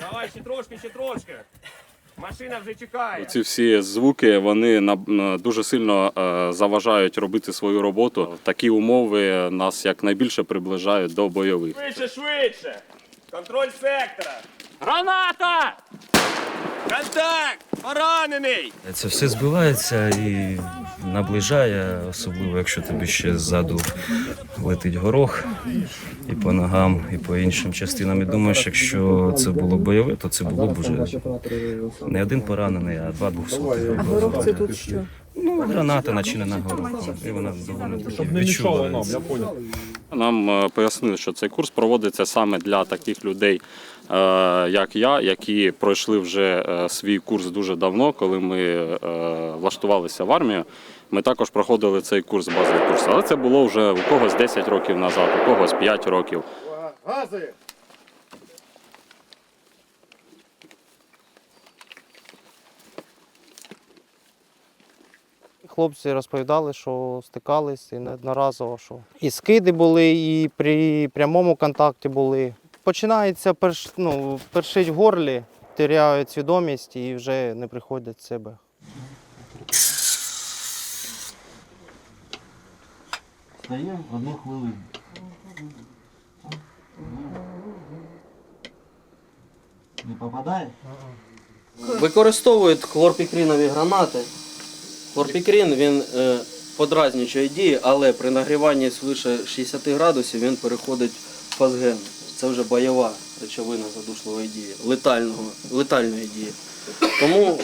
Давай, ще трошки, ще трошки. Машина вже чекає. Ці всі звуки вони на дуже сильно е, заважають робити свою роботу. Такі умови нас якнайбільше приближають до бойових. Швидше, швидше. Контроль сектора. Граната! Контакт! Поранений! Це все збивається і наближає, особливо якщо тобі ще ззаду летить горох і по ногам, і по іншим частинам. І думаєш, якщо це було бойове, то це було б вже не один поранений, а два двохсотих. А горох це тут що? Ну, граната начинена горохом. І вона доволі таки відчувається. Нам е, пояснили, що цей курс проводиться саме для таких людей, як я, які пройшли вже е, свій курс дуже давно, коли ми е, влаштувалися в армію. Ми також проходили цей курс, базовий курс, але це було вже у когось 10 років назад, у когось 5 років. Хлопці розповідали, що стикались і неодноразово, що і скиди були, і при прямому контакті були. Починається перш, ну, першить в горлі, теряють свідомість і вже не приходять в себе. Стає одну хвилину. Не попадає? Використовують хлорпікринові гранати. Хлорпікрин він е, подразнюючої дії, але при нагріванні свише 60 градусів він переходить в фазген. Це вже бойова речовина задушливої дії, летального, летальної дії. Тому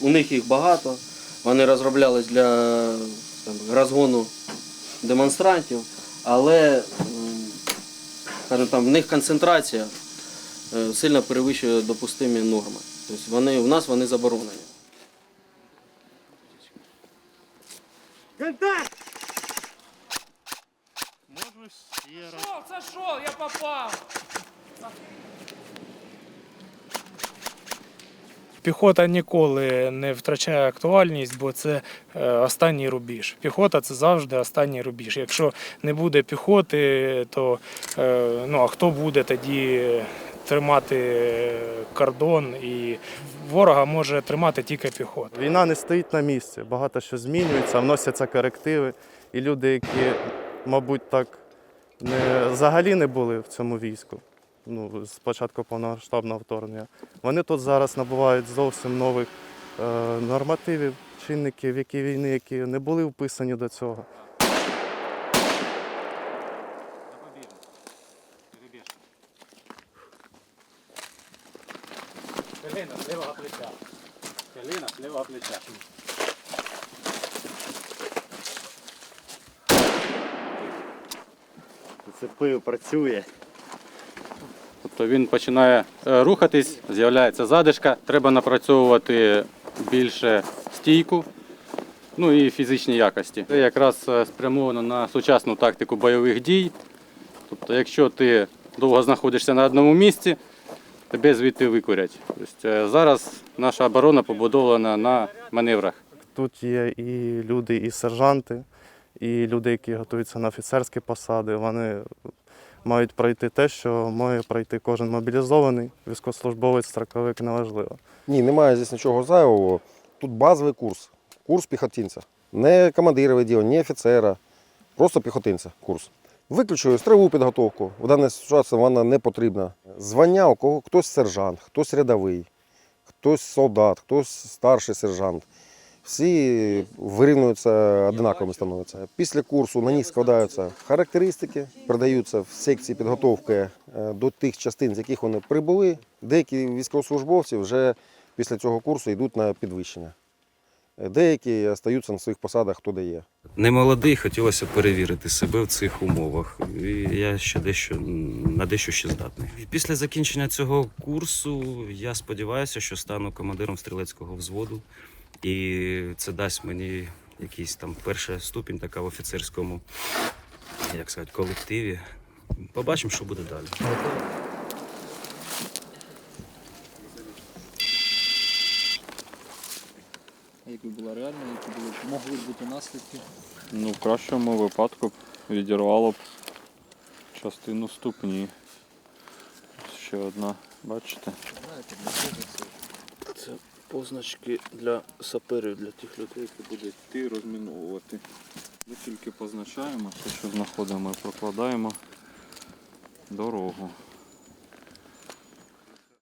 у них їх багато. Вони розроблялись для там, розгону демонстрантів, але скажімо, там, в них концентрація е, сильно перевищує допустимі норми. Тобто вони, у нас вони заборонені. Що, це що? Я попав. Піхота ніколи не втрачає актуальність, бо це е, останній рубіж. Піхота це завжди останній рубіж. Якщо не буде піхоти, то е, ну а хто буде тоді тримати кордон і ворога може тримати тільки піхота. Війна не стоїть на місці, багато що змінюється, вносяться корективи. І люди, які, мабуть, так не, взагалі не були в цьому війську, ну, з початку повномасштабного вторгнення, вони тут зараз набувають зовсім нових е, нормативів, чинників, які війни, які не були вписані до цього. Зацепив, працює. Тобто він починає е, рухатись, з'являється задишка, треба напрацьовувати більше стійку, ну і фізичні якості. Це якраз е, спрямовано на сучасну тактику бойових дій. Тобто, якщо ти довго знаходишся на одному місці, тебе звідти викурять. Тобто, е, зараз наша оборона побудована на маневрах. Тут є і люди, і сержанти, і люди, які готуються на офіцерські посади. Вони мають пройти те, що має пройти кожен мобілізований, військовослужбовець, строковик, неважливо. Ні, немає здесь нічого зайвого. Тут базовий курс. Курс піхотинця. Не командира відділу, не офіцера. Просто піхотинця курс. Виключую строєву підготовку. В даній ситуації вона не потрібна. Звання у кого хтось сержант, хтось рядовий, хтось солдат, хтось старший сержант. Всі вирівнюються одинаковими становляться. Після курсу на них складаються характеристики, передаються в секції підготовки е, до тих частин, з яких вони прибули. Деякі військовослужбовці вже після цього курсу йдуть на підвищення. Деякі залишаються на своїх посадах, хто де є. Не молодий, хотілося перевірити себе в цих умовах. І я ще дещо на дещо ще здатний. Після закінчення цього курсу я сподіваюся, що стану командиром стрілецького взводу, і це дасть мені якийсь там перша ступінь така в офіцерському, як сказати, колективі. Побачимо, що буде далі. Якби була реальна, які були могли бути наслідки. Ну, в кращому випадку б відірвало б частину ступні. Ще одна Бачите? Це позначки для саперів, для тих людей, які будуть йти розміновувати. Ми тільки позначаємо, те, що знаходимо, і прокладаємо дорогу.